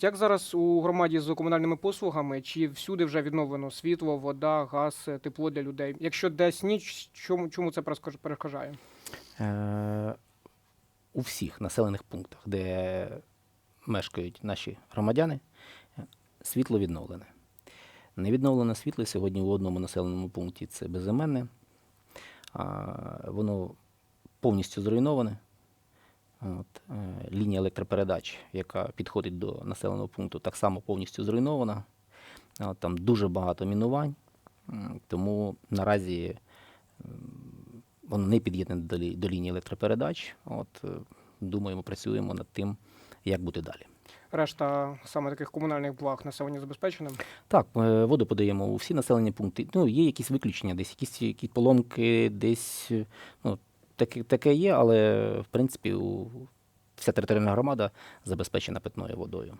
Як зараз у громаді з комунальними послугами? Чи всюди вже відновлено світло, вода, газ, тепло для людей? Якщо десь ніч, чому, чому це перешкоджає? Е, у всіх населених пунктах, де мешкають наші громадяни, світло відновлене. Не відновлене світло сьогодні в одному населеному пункті це безіменне. Воно повністю зруйноване. От, е, лінія електропередач, яка підходить до населеного пункту, так само повністю зруйнована. Там дуже багато мінувань, тому наразі воно не під'єднане до, лі- до лінії електропередач. От, е, думаємо, працюємо над тим, як бути далі. Решта саме таких комунальних благ населення забезпеченим? Так, е, воду подаємо у всі населені пункти. Ну, є якісь виключення, десь якісь, якісь поломки, десь е, ну, таке, таке є, але в принципі у, вся територіальна громада забезпечена питною водою.